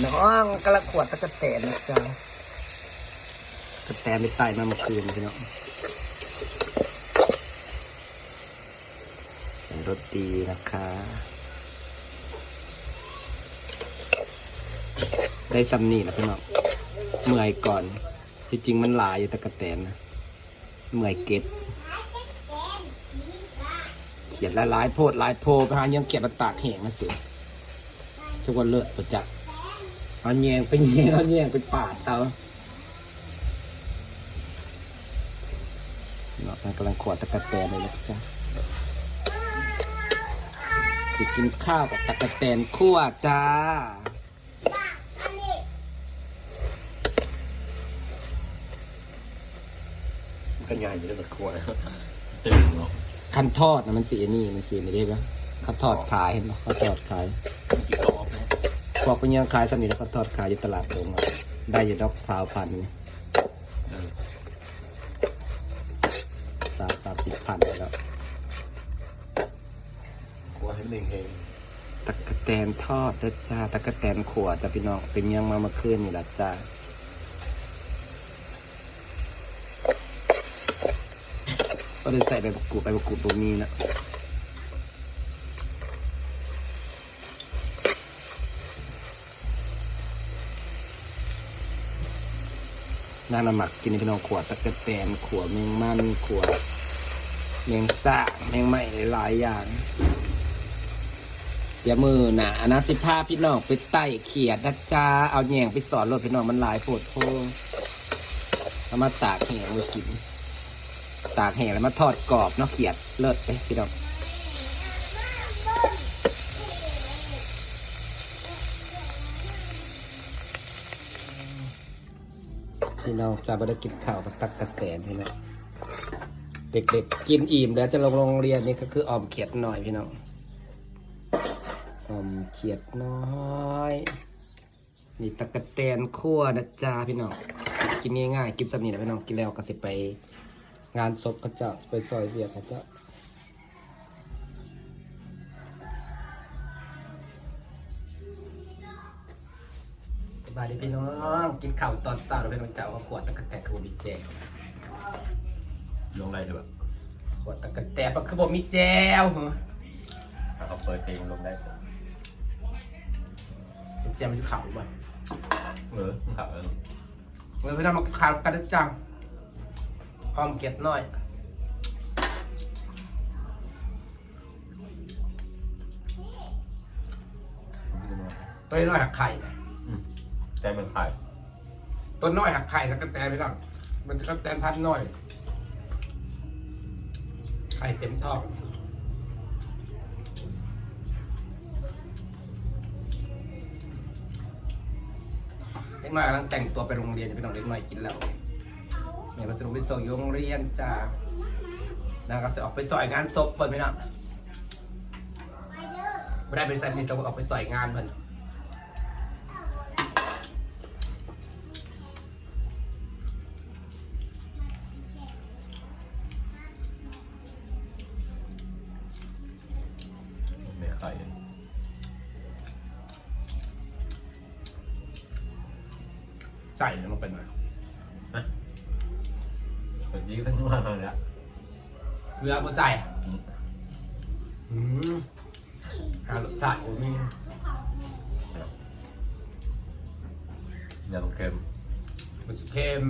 น้องกระขวดตะกะแตนนะจ๊ะกระแตนไปไต่มาเมื่อคืนพี่น้องรสดีนะคะได้ซัมนี่นะพี่น้องเมื่อยก่อนที่จริงมันหลายอยู่ตะกะแตนนะเมื่อยเก็ดเขียนหลายโพดลายโพไปหายังเก็บมาตากแห้งนะสิทุกวันเลิศประจักษ์ เอาแยงไปแยงเอาแยงไปปาดเอาเนาะมันกำลังขวดตะกะแตนเลยนะจ๊ะคือกินข้าวกับตะกะแตนคั่วจ้ากันยายอยู่ในตะควายเต็มเนาะคันทอดนะมันสีนี่มันสีนี่ได้ปะคันทอดขายเห็นปะคันทอดขายกี่รอบ นะบอกเป็นยังขายสมีแล้วคันทอดขายอยู่ตลาดตรงอะได้อยู่ดอกพร้าวพันนี่เออสามสามสิบพันแล้วกลัวให้หนึ่งเฮงตะกะแตนทอดเด้อจ้าตะกะแตนขวดแต่พี่น้องเป็นยังมาเมื่อคืนนี่ละจ้าก็เลยใส่ใบมะกรูดใบมะกรูดตรงนี้นะ น้ำหมักกินพี่น้องขวดตะกะแตนขวดแมงมันขวดแมงซ่าแมงไหม้หลายอย่างอย่ามือหนานะสิพาพี่น้องไปไต่เขียดนะจ้าเอาแยงไปสอนรถพี่น้องมันหลายโพดโพเอามาตากแห้งมากิน ตากแห้งแล้วมาทอดกรอบเนาะเขียดเลิศไปพี่น้อง พี่น้องจะไปได้กินข้าวกับตักกะแตนพี่น้องเด็กๆกินอิ่มแล้วจะลงโรงเรียนนี่ก็คือออมเขียดหน่อยพี่น้องอมเขียดน้อยนี่ตะกะแตนคั่วนะจ๊ะพี่น้องกินง่ายๆกินสำนีนะพี่น้องกินแล้วก็สิไปงานศพพระเจ้าไปซอยเวียดพระ เจ้าสบายดีพี่น้องกินข้าวตอนเช้าแล้วพี่น้องเจ้าก็ขวดตะกะแตนคือบ่มีแจวลงไรเถอะแบบขวดตะกะแตนก็คือบ่มีแจวเหรอถ้าเขาเปิดเพลงลงได้แจวมันจะขาวบ่เออขับเออเงินพี่น้องมาขาวกันนะจังออมเขียดน้อยตัวน้อยหักไข่นะ แต่มันขายตัวน้อยหักไข่แล้วก็แตนไปก่อนมันจะก็แตนพัดน้อยไข่เต็มท้องเล็กน้อยกำลังแต่งตัวไปโรงเรียนอยู่พี่น้องเล็กน้อยกินแล้วแม่ก็สรุปไปส่งอยู่โรงเรียนจ้าแล้วก็จะออกไปสอยงานศพเปิดไหมนะไม่ได้ไปใส่มีต้องออกไปสอยงานเพิ่น ส่แล้วมันเป็นไงแบบนี้ก็ต้องมาแล้วเรือมาใส่อืมหารสชาติโอ้มียำเค็มมันสิเค็ม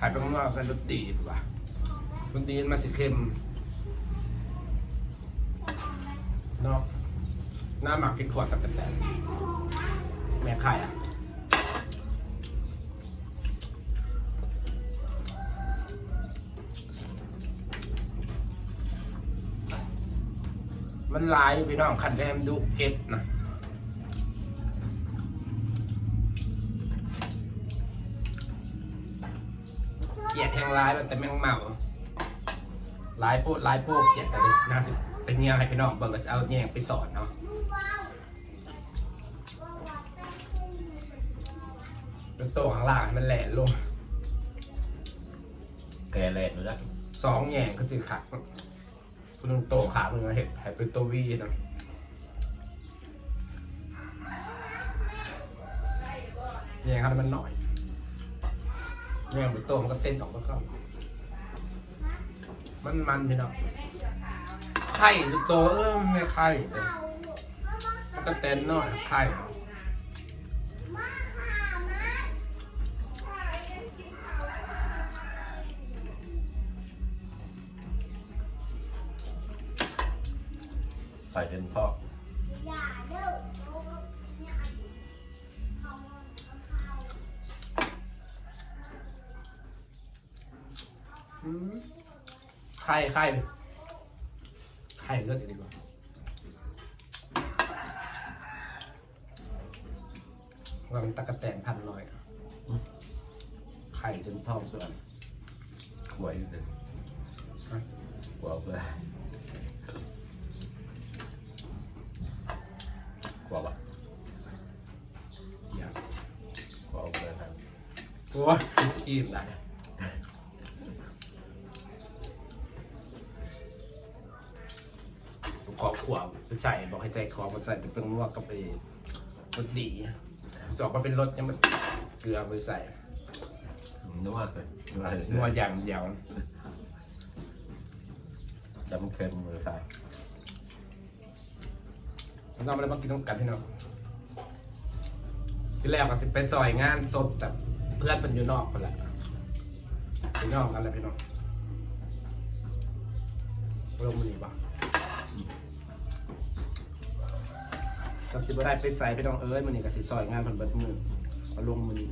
หายไปข้างนอกใส่รสดีดีกว่ารสดีมันสิเค็มเนาะหน้าหมักกินขวดกับกันแต่แม่ไข่อะ มันหลายอยู่พี่น้องคันแรมดูเก็บนะเกลียดแทงร้ายมันแต่แม่งเมาร้ายโพดร้ายโพดเกลียดแต่เป็นน่าสิเป็นเนี่ยให้พี่น้องเบิ่งก็จะเอาแยงไปสอนเนาะเป็นโตวข้างล่างให้มันแหลนลงแกแหลกเลยนะสองแยงก็จะขัด คุณโตขาคุณเห็ดให้เป็นตัววีนะแยงเขาให้มันหน่อยแยงไปโตมันก็เต้นออกมาเข้ามันมันพี่น้องไข่สุดโตเออไม่ไข่มันก็เต้นหน่อยไข่ ไข่ไข่ไข่เลือดดีกว่าว่ามันตะกะแตนพันลอยไข่จนทองส่วนขวยอยู่เลยขวบเลยขวบอะอย่างขวบเลยครับโอ้ยกินสอิ่มได้ขอขวบไป ใส่บอกให้ใจคอมาใส่แต่เป็นนวกกับไอ้รสดีสองมาเป็นรสยังมันเกลือไปใส่นวดเลยนวดนวดอย่างเดียวจำเค็มมือใส่เราไม่ได้มากินต้องกันพี่น้องที่แรกก็สิเป็นซอยงานศพแต่เพื่อนเป็นอยู่นอกคนแหละพี่น้องกันแหละพี่น้องลงมือนี่ปะ ก็สิบ่ได้ไปใส่พี่น้องเอ้ยมันนี่ก็สิซอยงานเพันเบิดมือเอาลงมือนี่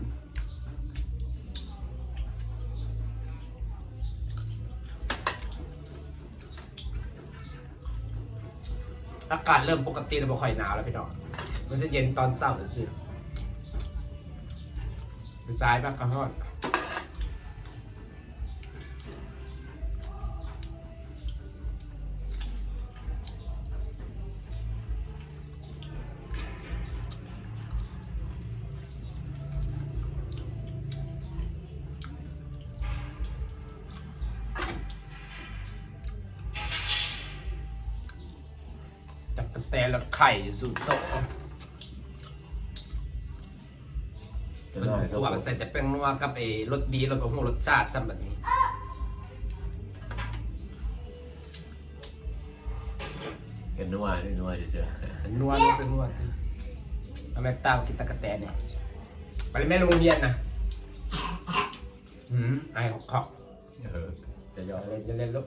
อากาศเริ่มปกติแล้วบ่ค่อยหนาวแล้วพี่น้องมันจะเย็นตอนเช้าเลยสิไปซ้ายบ้างก็ฮอน ล้วไข่สูตรโตะจะเป็นน้อยหัวใส่แต่แป้งนัวกับไอ้รสดีรสแบบหัวรสชาติซ้ำแบบนี้กันนวดนวดเฉยเป็นนัวนี่เป็นนัวเอาแม่ตามกินตะกะแตนเนี่ยไปเลยแม่โรงเรียนนะหืมไอ้ขอบๆเออจะยเดี๋ยอวดเล่นจะเล่นลูก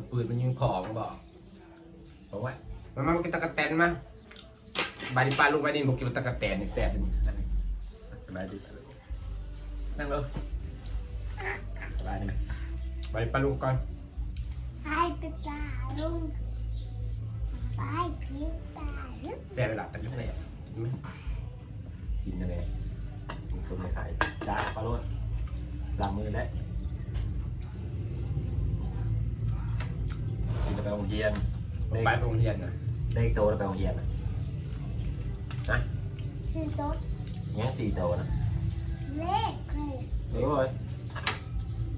เอาปืนมันยิงผอมบอกเพราะว่ามันมากินตะกะแตนมาบาดิปลาลูกบาดิบอกกินตะกะแตนนี่แซ่บนี่อันนี้สบายดีนั่งเลยสบายดีไหมบาดิปลาลูกก่อนไปไปตาลุงไปกินตาลุงแซ่บเวลาเป็นลูกเลยกินไหมกินยังไงกินคนไม่ขายจ้าปลาโรดล้างมือแล้วกิน ไปโรงเรียนไปโรงเรียนนะได้โตแล้วไปโรงเรียนนะนะคือโต๊ะยังสี่โตนะเลขคือโอ้ย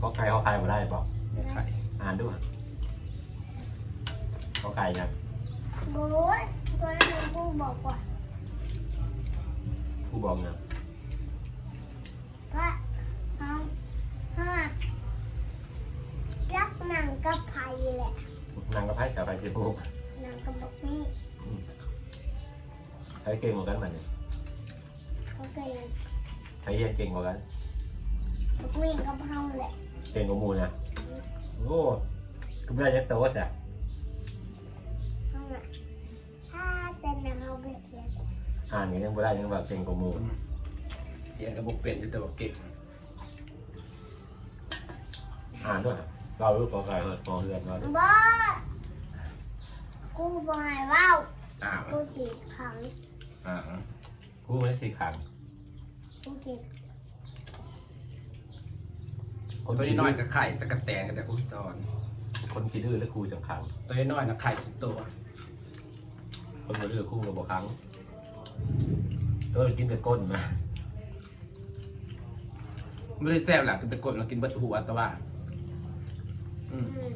ก็ใครเขาใครมาได้ปะไม่ไข่อ่านด้วยเขาใครนะโอ้ยตัวนั้นกูบอกว่าผู้บอกนะพระเขาห้ารักหนังกับไผ่แหละ นางก็ไพ่กับไพ่ที่ผู้หนังกับบอกนี่ใครเก่งกว่ากันมันเนี่ยเขาเคยใครเรียนเก่งกว่ากันบอกนี่กับเขาแหละเก่งกว่าหมูนะโอ้ก็ไม่ได้ยักโตสิเขาน่ะถ้าเป็นหนังเขาไปเขียนอ่านยังไม่ได้ยังแบบเก่งกว่าหมูเรียนระบบเป็นอยู่แต่ว่าเก่งอ่านด้วยนะเราลูกกอไก่เหิดมองเรือนเราบอส กูบอกให้เว่าอ้าวกูสีขังอ่าผู้ไม่สี่ขังกูสีคนตัวนี้น้อยกับไข่ตะกะแตนกันแต่อุ้ยสอนคนขี้ดื้อและครูจังขัง ตัวนี้น้อยนะไข่สุดตัวคนมาดื้อคู่กับบอกครั้งเออกินแต่ก้นมาไม่ได้แซ่บหลักกินตะกดเรากินเบิดหัวแต่ว่า อืมอืม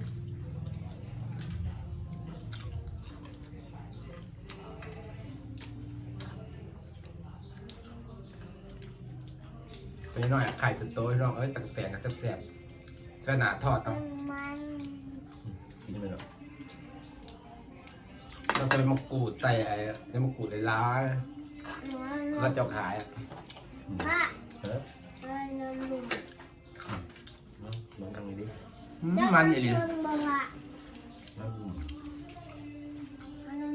ตัวนี้หน่อยไข่สุดโตพี่น้องเอ้ยตักแตนกับแซ่บๆก็หนาทอดมัเนาะนมันกินไม่หรอกเราจะเป็นมะกรูดใส่ไอ้น้ำมะกรูดในร้านมันก็จะขายอะว่าเออมันมันลุมลองทำนี้ดิอืมมันอีหลี มันบอกว่าน้ำ มันลุม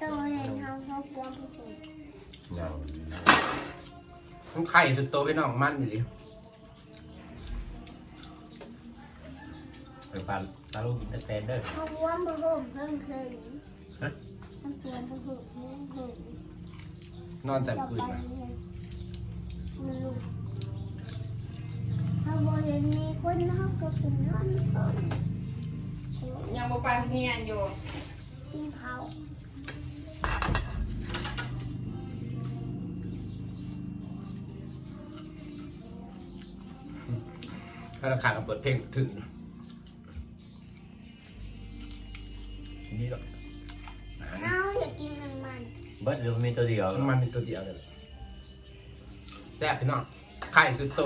ตัวเห็นเขาเขากลัวผู้สูง เงา มันไข่สุดโตพี่น้องมันอีหลีไปปลาปลาลูกกินแต่แตนเด้อเขากลัวผู้สูงเพิ่งขึ้นเขากลัวผู้สูงเพิ่งขึ้นนอนใส่ต่อปืไปนมามันลุมเขาบอกเห็นมีคนเขาก็เป็นนอนก่อนยังบ่ไปเฮียนอยู่กินเขา ถ้าเราขาดกับเปิดเพลงถึงทีนี้หรอกเขาอยากกินมันมันเบิร์ดเดี๋ยวมีตัวเดียวมันเป็นตัวเดียวเลยแซ่บพี่น้องไข่สุดโต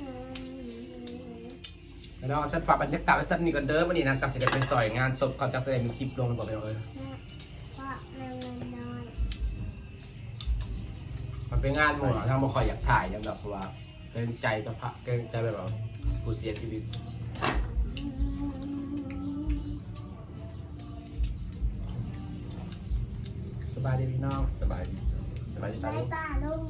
อืมแล้วเราสัตว์ฝากบรรยากาศไว้สักนี่ก่อนเด้อวันนี้นะกสิเดไปซอยงานศพก่อนจะแสดงมีคลิปลงบอกไปเลยเพราะมันมันน้อยมันเป็นงานหมู่ทางบ่คอยอยากถ่ายยังแบบว่า เกรงใจเจะพระเกรงใจแบบว่าผู้เสียชีวิตสบายดีพี่น้องสบายดีสบายดีไปปลาลูกป่าลุง